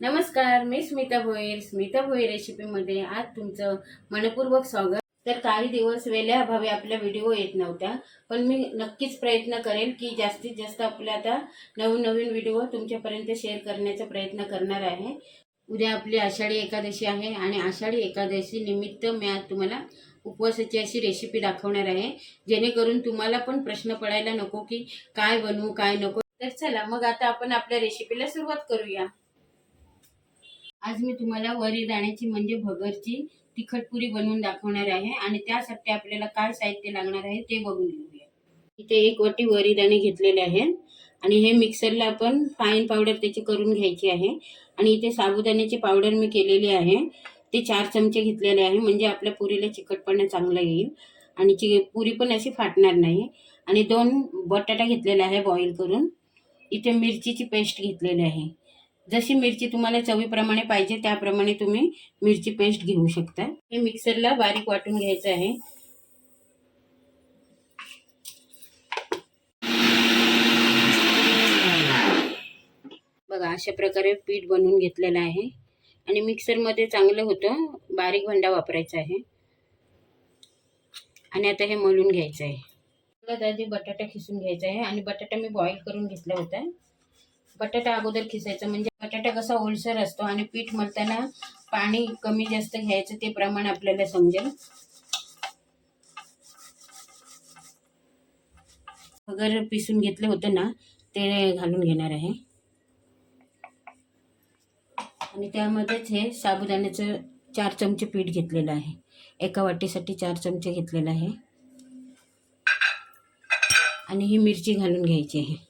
नमस्कार मी स्मिता भोईर. स्मिता भोईर रेसिपीमध्ये आज तुमचं मनपूर्वक स्वागत. तर काही दिवस वेळेअभावी आपल्या व्हिडिओ येत नव्हत्या पण मी नक्कीच प्रयत्न करेल की जास्तीत जास्त आपल्या आता नवीन नवीन व्हिडिओ तुमच्यापर्यंत शेअर करण्याचा प्रयत्न करणार आहे. उद्या आपली आषाढी एकादशी आहे आणि आषाढी एकादशी निमित्त मी आज तुम्हाला उपवासाची अशी रेसिपी दाखवणार आहे जेणेकरून तुम्हाला पण प्रश्न पडायला नको की काय बनवू काय नको. तर चला मग आता आपण आपल्या रेसिपीला सुरुवात करूया. आज मी तुम्हाला वरी दाण्याची म्हणजे भगरची तिखटपुरी बनवून दाखवणार आहे आणि त्यासाठी आपल्याला काय साहित्य लागणार आहे ते बघून घेऊया. इथे एक वाटी वरी दाणे घेतलेले आहेत आणि हे मिक्सरला आपण फाईन पावडर त्याची करून घ्यायची आहे. आणि इथे साबुदाण्याची पावडर मी केलेली आहे. ते चार चमचे घेतलेले आहे म्हणजे आपल्या पुरीला चिकटपणा चांगला येईल. आणि चि पुरी पण अशी फाटणार नाही. आणि दोन बटाटा घेतलेला आहे बॉईल करून. इथे मिरचीची पेस्ट घेतलेली आहे. जशी मिरची तुम्हाला चवीप्रमाणे पाहिजे त्याप्रमाणे तुम्ही मिरची पेस्ट घेऊ शकता. हे मिक्सरला बारीक वाटून घ्यायचं आहे. बघा अशा प्रकारे पीठ बनवून घेतलेलं आहे. आणि मिक्सरमध्ये चांगलं होतं बारीक भांडा वापरायचा आहे. आणि आता हे मळून घ्यायचं आहे. सगळ्यात आधी बटाटा खिसून घ्यायचा आहे. आणि बटाटा मी बॉईल करून घेतला होता. बटाटा अगोदर खिसायचा. म्हणजे बटाटा कसा ओलसर असतो आणि पीठ मळताना पाणी कमी जास्त घ्यायचं ते प्रमाण आपल्याला समजेल. अगर पिसून घेतलं होतं ना ते घालून घेणार आहे. आणि त्यामध्येच हे साबुदाण्याचं चार चमचे पीठ घेतलेलं आहे. एका वाटीसाठी चार चमचे घेतलेलं आहे. आणि ही मिरची घालून घ्यायची आहे.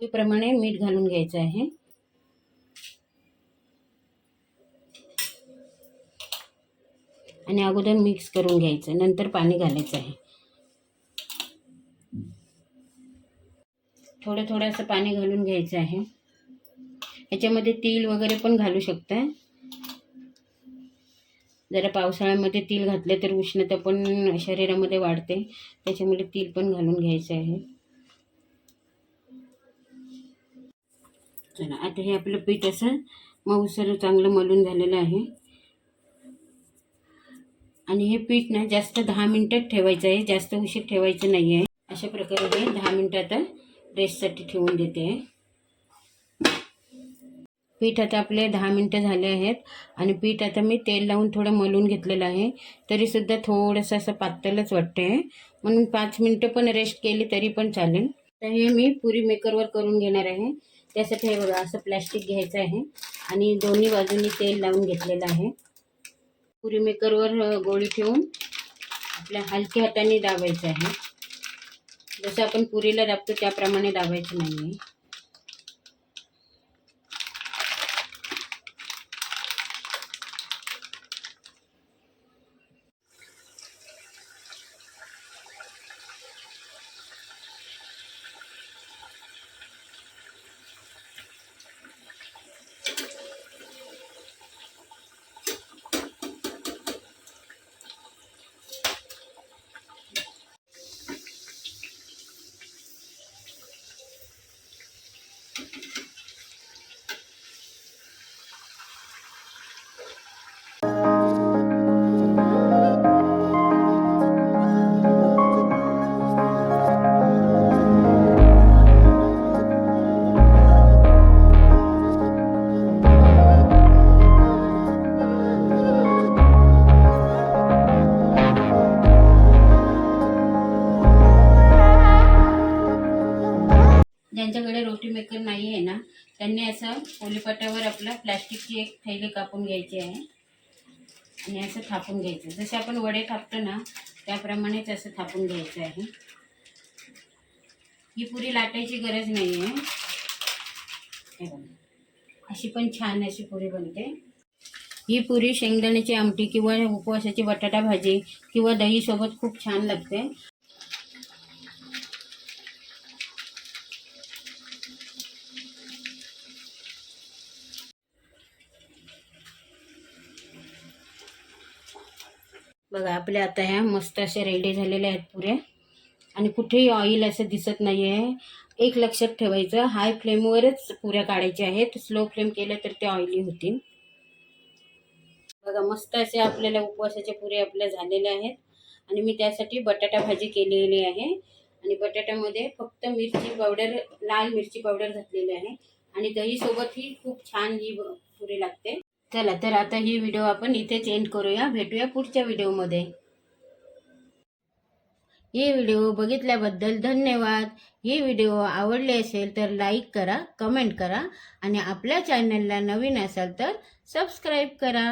प्रमाणे मीठ घालून घ्यायचं आहे. आणि अगोदर मिक्स करून घ्यायचं नंतर पाणी घालायचं आहे. थोडं थोडं असं पाणी घालून घ्यायचं आहे. याच्यामध्ये तीळ वगैरे पण घालू शकता जरा पावसाळ्यामध्ये तीळ घातले तर उष्णता पण शरीरामध्ये वाढते. त्याच्यामुळे तीळ पण घालून घ्यायचं आहे. चला आता हे आपलं पीठ असं मऊसर चांगलं मलून झालेलं आहे. आणि हे पीठ ना जास्त दहा मिनटात ठेवायचं आहे जास्त उशीर ठेवायचं नाही आहे. अशा प्रकारे हे दहा मिनटं आता रेस्टसाठी ठेवून देते. आहे पीठ आता आपले दहा मिनटं झाले आहेत. आणि पीठ आता मी तेल लावून थोडं मलून घेतलेलं आहे. तरीसुद्धा थोडंसं असं पातळच वाटते आहे म्हणून पाच मिनटं पण रेस्ट केली तरी पण चालेल. तर हे मी पुरी मेकरवर करून घेणार आहे. त्यासाठी हे बघा असं प्लॅस्टिक घ्यायचं आहे. आणि दोन्ही बाजूनी तेल लावून घेतलेलं आहे. पुरी मेकरवर गोळी ठेवून आपल्या हलक्या हाताने दाबायचं आहे. जसं आपण पुरीला दाबतो त्याप्रमाणे दाबायचं नाही आहे ज्यांच्याकडे रोटी मेकर नाही आहे ना त्यांनी असं पोलीपाट्यावर आपलं प्लॅस्टिकची एक थैली कापून घ्यायची आहे. आणि असं थापून घ्यायचं. जसे आपण वडे थापतो ना त्याप्रमाणेच असं थापून घ्यायचं आहे. ही पुरी लाटायची गरज नाही आहे अशी पण छान अशी पुरी बनते. ही पुरी शेंगदाण्याची आमटी किंवा उपवासाची बटाटा भाजी किंवा दहीसोबत खूप छान लागते. बघा आपल्या आता ह्या मस्त अशा रेडी झालेल्या आहेत पुऱ्या. आणि कुठेही ऑइल असं दिसत नाही आहे एक लक्षात ठेवायचं हाय फ्लेमवरच पुऱ्या काढायच्या आहेत. स्लो फ्लेम केलं तर ते ऑइली होतील. बघा मस्त असे आपल्याला उपवासाचे पुरे आपल्या झालेले आहेत. आणि मी त्यासाठी बटाटा भाजी केलेली आहे. आणि बटाट्यामध्ये फक्त मिरची पावडर लाल मिरची पावडर घातलेली आहे. आणि दहीसोबत ही खूप छान ही पुरी लागते. चला तर आता ही व्हिडिओ आपण इथेच एंड करूया. भेटूया पुढच्या व्हिडिओमध्ये ही व्हिडिओ बघितल्याबद्दल धन्यवाद. ही व्हिडिओ आवडली असेल तर लाईक करा कमेंट करा आणि आपल्या चॅनलला नवीन असाल तर सबस्क्राईब करा.